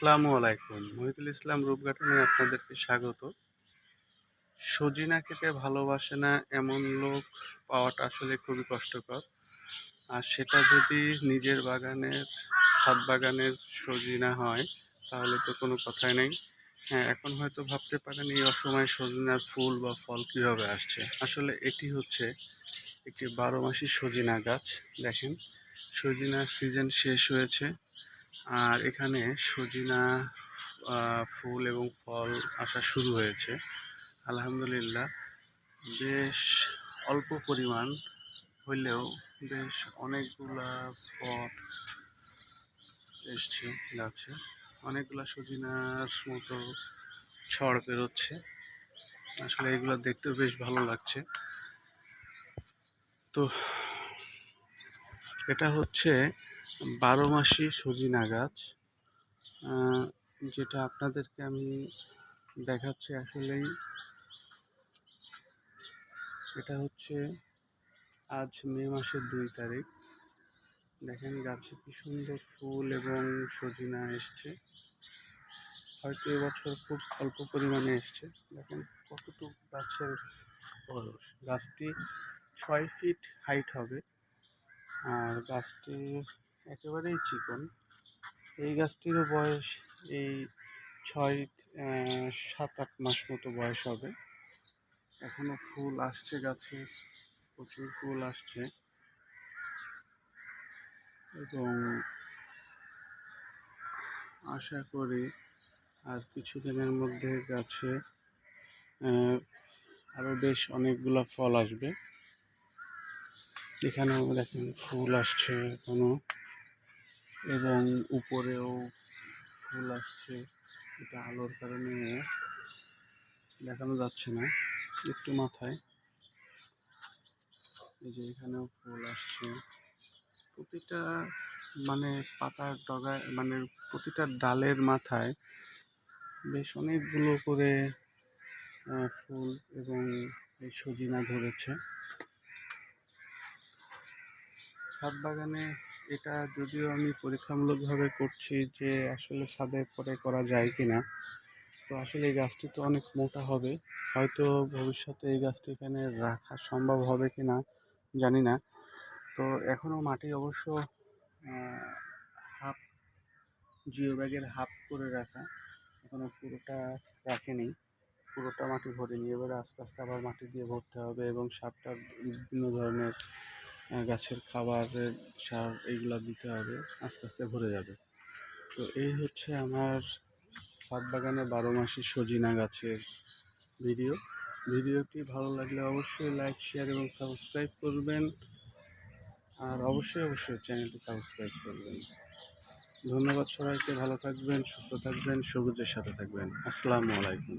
আসসালামু আলাইকুম। মহিদুল ইসলাম রূপঘাটনে আপনাদেরকে স্বাগত। সজিনা খেতে ভালোবাসে না এমন লোক পাওয়াটা আসলে খুবই কষ্টকর। আর সেটা যদি নিজের বাগানের, ছাদ বাগানের সজিনা হয়, তাহলে তো কোনো কথাই নেই। হ্যাঁ এখন হয়তো ভাবতে পারেন এই অসময়ে সজিনার ফুল বা ফল কীভাবে আসছে। আসলে এটি হচ্ছে একটি বারো মাসি সজিনা গাছ। দেখেন, সজিনার সিজন শেষ হয়েছে। আর এখানে সজিনা ফুল এবং ফল আসা শুরু হয়েছে। আলহামদুলিল্লাহ, বেশ অল্প পরিমাণ হইলেও বেশ অনেকগুলা ফল এসছে গাছে অনেকগুলা সজিনার মতো ছড় বেরোচ্ছে। আসলে এগুলো দেখতেও বেশ ভালো লাগছে। তো, এটা হচ্ছে বারো মাসি সজিনা গাছ যেটা আপনাদেরকে আমি দেখাচ্ছি আসলেই। এটা হচ্ছে আজ মে মাসের দুই তারিখ। দেখেন গাছে কি সুন্দর ফুল এবং সজিনা এসছে। হয়তো এবছর খুব অল্প পরিমাণে এসছে। দেখেন কতটুকু গাছের বয়স। গাছটি ছয় ফিট হাইট হবে। আর গাছটি একেবারেই চিকন। এই গাছটিরও বয়স এই ছয় সাত, আট মাস মতো বয়স হবে। এখনও ফুল আসছে গাছে, প্রচুর ফুল আসছে। এবং আশা করি আর কিছুদিনের মধ্যে গাছে আরও বেশ অনেকগুলো ফল আসবে। এখানেও দেখেন ফুল আসছে এখনও। এবং উপরেও ফুল আসছে। এটা আলোর কারণে দেখানো যাচ্ছে না, একটু মাথায়। এই যে এখানেও ফুল আসছে। প্রতিটা মানে পাতার ডগায় মানে প্রতিটা ডালের মাথায় বেশ অনেকগুলো করে ফুল এবং এই সজিনা ধরেছে। ছাদ বাগানে এটা যদিও আমি পরীক্ষামূলকভাবে করছি যে আসলে ছাদের পরে করা যায় কি না তো আসলে এই গাছটি তো অনেক মোটা হবে। হয়তো ভবিষ্যতে এই গাছটি এখানে রাখা সম্ভব হবে কি না জানি না। তো এখনও মাটি অবশ্য হাফ জিও ব্যাগের হাফ করে রাখা। এখনও পুরোটা রাখেনি। পুরোটা মাটি ভরেনি। এবারে আস্তে আস্তে আবার মাটি দিয়ে ভরতে হবে এবং সারটা বিভিন্ন ধরনের গাছের খাবারের সার এইগুলা দিতে হবে, আস্তে আস্তে ভরে যাবে। তো এই হচ্ছে আমার ছাদ বাগানে বারো মাসি সজিনা গাছের ভিডিও। ভিডিওটি ভালো লাগলে অবশ্যই লাইক শেয়ার এবং সাবস্ক্রাইব করবেন। আর অবশ্যই অবশ্যই চ্যানেলটি সাবস্ক্রাইব করবেন। ধন্যবাদ সবাইকে, ভালো থাকবেন, সুস্থ থাকবেন, সবুজের সাথে থাকবেন। আসসালামু আলাইকুম।